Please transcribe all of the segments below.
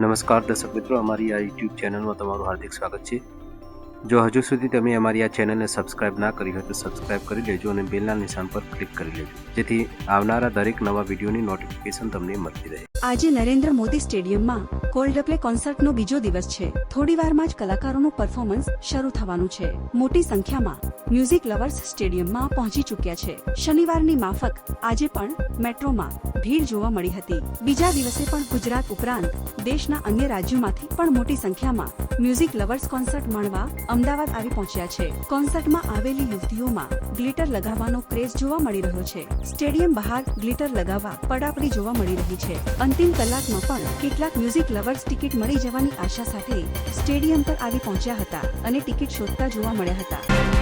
નમસ્કાર દર્શક મિત્રો, અમારી આ યુટ્યુબ ચેનલમાં તમારું હાર્દિક સ્વાગત છે. જો હજુ સુધી તમે અમારી આ ચેનલને સબસ્ક્રાઇબ ના કરી હોય તો સબસ્ક્રાઇબ કરી લેજો અને બેલના નિશાન પર ક્લિક કરી લેજો. જેથી આવનારા દરેક નવા વિડીયોની નોટિફિકેશન તમને મળતી રહે. આજે નરેન્દ્ર મોદી સ્ટેડિયમમાં કોલ્ડ પ્લે કોન્સર્ટનો બીજો દિવસ છે. થોડી વારમાં જ કલાકારોનું પરફોર્મન્સ શરૂ થવાનું છે. મોટી સંખ્યામાં મ્યુઝિક લવર્સ સ્ટેડિયમમાં પહોંચી ચૂક્યા છે. શનિવારની માફક આજે પણ મેટ્રોમાં ભીડ જોવા મળી હતી. બીજા દિવસે પણ ગુજરાત ઉપરાંત દેશના અન્ય રાજ્યોમાંથી પણ મોટી સંખ્યામાં મ્યુઝિક લવર્સ કોન્સર્ટ માણવા અમદાવાદ આવી પહોંચ્યા છે. કોન્સર્ટમાં આવેલી યુવતીઓમાં ગ્લિટર લગાવવાનો ક્રેઝ જોવા મળી રહ્યો છે. સ્ટેડિયમ બહાર ગ્લિટર લગાવવા પડાપડી જોવા મળી રહી છે. અંતિમ કલાકમાં પણ કેટલાક મ્યુઝિક લવર્સ ટિકિટ મળી જવાની આશા સાથે સ્ટેડિયમ પર આવી પહોંચ્યા હતા અને ટિકિટ શોધતા જોવા મળ્યા હતા.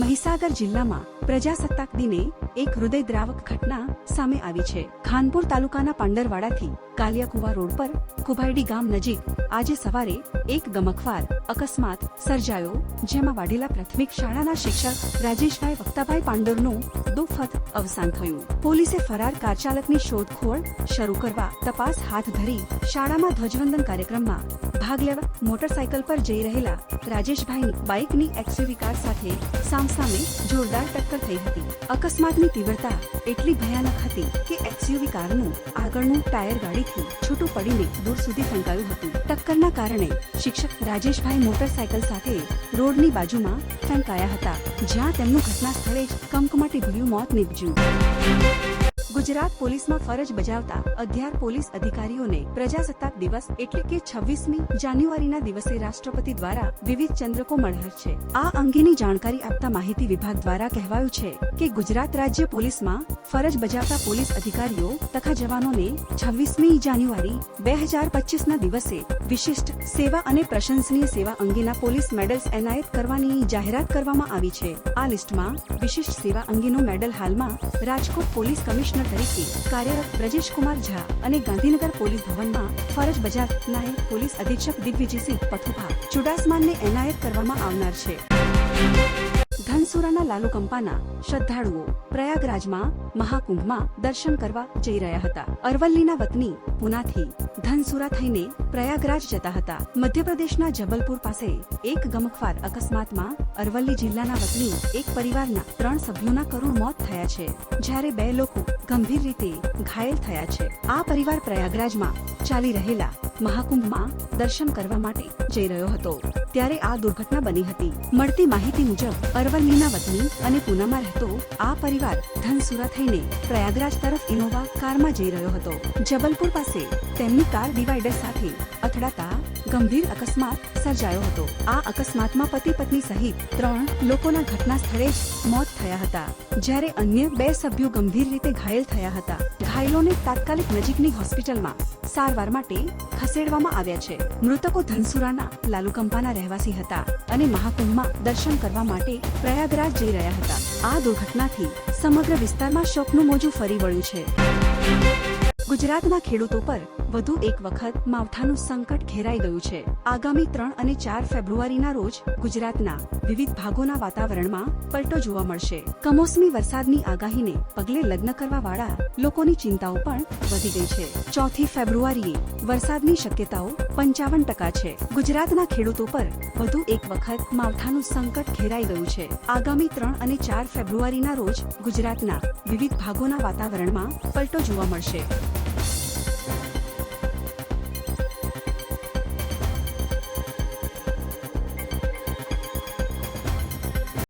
મહીસાગર જિલ્લામાં પ્રજાસત્તાક દિને એક હૃદયદ્રાવક ઘટના સામે આવી છે. ખાનપુર તાલુકાના પાંડરવાડાથી કાલિયાકુવા રોડ પર કુભાઈડી ગામ નજીક આજે સવારે એક ગમખવાર અકસ્માત સર્જાયો, જેમાં વાઢેલા પ્રાથમિક શાળાના શિક્ષક રાજેશભાઈ વક્તાભાઈ પાંડરનું દુઃખદ અવસાન થયું. પોલીસે ફરાર કાર ચાલકની શોધખોળ શરૂ કરવા તપાસ હાથ ધરી શાળામાં ધ્વજવંદન કાર્યક્રમમાં ભાગ લેવા મોટરસાયકલ પર જઈ રહેલા રાજેશભાઈની બાઇકની એક્સયુવી કાર સાથે સામસામે જોરદાર ટક્કર થઈ હતી. અકસ્માતની તીવ્રતા એટલી ભયાનક હતી કે એક્સયુવી કારનું આગળનું ટાયર ગાડીથી છૂટું પડીને દૂર સુધી ફંકાયું હતું. ટક્કરના કારણે શિક્ષક રાજેશભાઈ મોટરસાયકલ સાથે રોડની બાજુમાં ફેંકાયા હતા, જ્યાં તેમનું ઘટના સ્થળે જ કમકમાટી ભર્યું મોત નીપજ્યું. ગુજરાત પોલીસમાં ફરજ બજાવતા અગિયાર પોલીસ અધિકારીઓને પ્રજાસત્તાક દિવસ એટલે કે છવ્વીસમી જાન્યુઆરીના દિવસે રાષ્ટ્રપતિ દ્વારા વિવિધ ચંદ્રકો મળ્યા છે. આ અંગેની જાણકારી આપતા માહિતી વિભાગ દ્વારા કહેવાયું છે કે ગુજરાત રાજ્ય પોલીસમાં ફરજ બજાવતા પોલીસ અધિકારીઓ તથા જવાનોને છવ્વીસમી જાન્યુઆરી બે હજાર પચીસના દિવસે વિશિષ્ટ સેવા અને પ્રશંસનીય સેવા અંગેના પોલીસ મેડલ્સ એનાયત કરવાની જાહેરાત કરવામાં આવી છે. આ લિસ્ટમાં વિશિષ્ટ સેવા અંગેનો મેડલ હાલમાં રાજકોટ પોલીસ કમિશનર તરીકે કાર્યરત બ્રજેશ કુમાર ઝા અને ગાંધીનગર પોલીસ ભવનમાં ફરજ બજાવનાર પોલીસ અધિક્ષક દિગ્વિજયસિંહ પથુભા ચુડાસમાનને એનાયત કરવામાં આવનાર છે. ધનસુરાના લાલુકંપાના શ્રદ્ધાળુઓ, પ્રયાગરાજમાં, મહાકુંભમાં દર્શન કરવા જઈ રહ્યા હતા. અરવલ્લીના વતની, પુનાથી, ધનસુરા થઈને પ્રયાગરાજ જતા હતા. મધ્યપ્રદેશના જબલપુર પાસે એક ગમખવાર અકસ્માતમાં અરવલ્લી જિલ્લાના વતની એક પરિવારના ત્રણ સભ્યોના કરુણ મોત થયા છે, જ્યારે બે લોકો ગંભીર રીતે ઘાયલ થયા છે. આ પરિવાર પ્રયાગરાજમાં ચાલી રહેલા મહાકુંભમાં દર્શન કરવા માટે જઈ રહ્યો હતો. ત્યારે આ દુર્ઘટના બની હતી. મળતી માહિતી મુજબ, અરવલ્લીના વતની અને પૂનામાં રહેતો આ પરિવાર ધનસુરા થઈને પ્રયાગરાજ તરફ ઇનોવા કારમાં જઈ રહ્યો હતો. જબલપુર પાસે તેમની કાર ડિવાઈડર સાથે અથડાતા ગંભીર અકસ્માત સર્જાયો હતો. આ અકસ્માતમાં પતિ પત્ની સહિત ત્રણ લોકોના ઘટના સ્થળે જ મોત થયા હતા. જ્યારે અન્ય બે સભ્યો ગંભીર રીતે ઘાયલ થયા હતા. ઘાયલોને તાત્કાલિક નજીકની હોસ્પિટલમાં સારવાર માટે ખસેડવામાં આવ્યા છે. મૃતકો ધનસુરાના, લાલુકંપાના રહેવાસી હતા અને મહાકુંભમાં દર્શન કરવા માટે પ્રયાગરાજ જઈ રહ્યા હતા. આ દુર્ઘટનાથી સમગ્ર વિસ્તારમાં શોકનું મોજું ફરી વળ્યું છે. ગુજરાતના ખેડૂતો પર વધુ એક વખત માવઠાનું સંકટ ઘેરાઈ ગયું છે. આગામી ત્રણ અને ચાર ફેબ્રુઆરીના રોજ ગુજરાતના વિવિધ ભાગોના વાતાવરણમાં પલટો જોવા મળશે. કમોસમી વરસાદની આગાહીને પગલે લગ્ન કરવા વાળા લોકોની ચિંતાઓ પણ વધી ગઈ છે. ચોથી ફેબ્રુઆરીએ વરસાદની શક્યતાઓ પંચાવન ટકા છે. ગુજરાતના ખેડૂતો પર વધુ એક વખત માવઠાનું સંકટ ઘેરાઈ ગયું છે. આગામી ત્રણ અને ચાર ફેબ્રુઆરીના રોજ ગુજરાતના વિવિધ ભાગોના વાતાવરણમાં પલટો જોવા મળશે.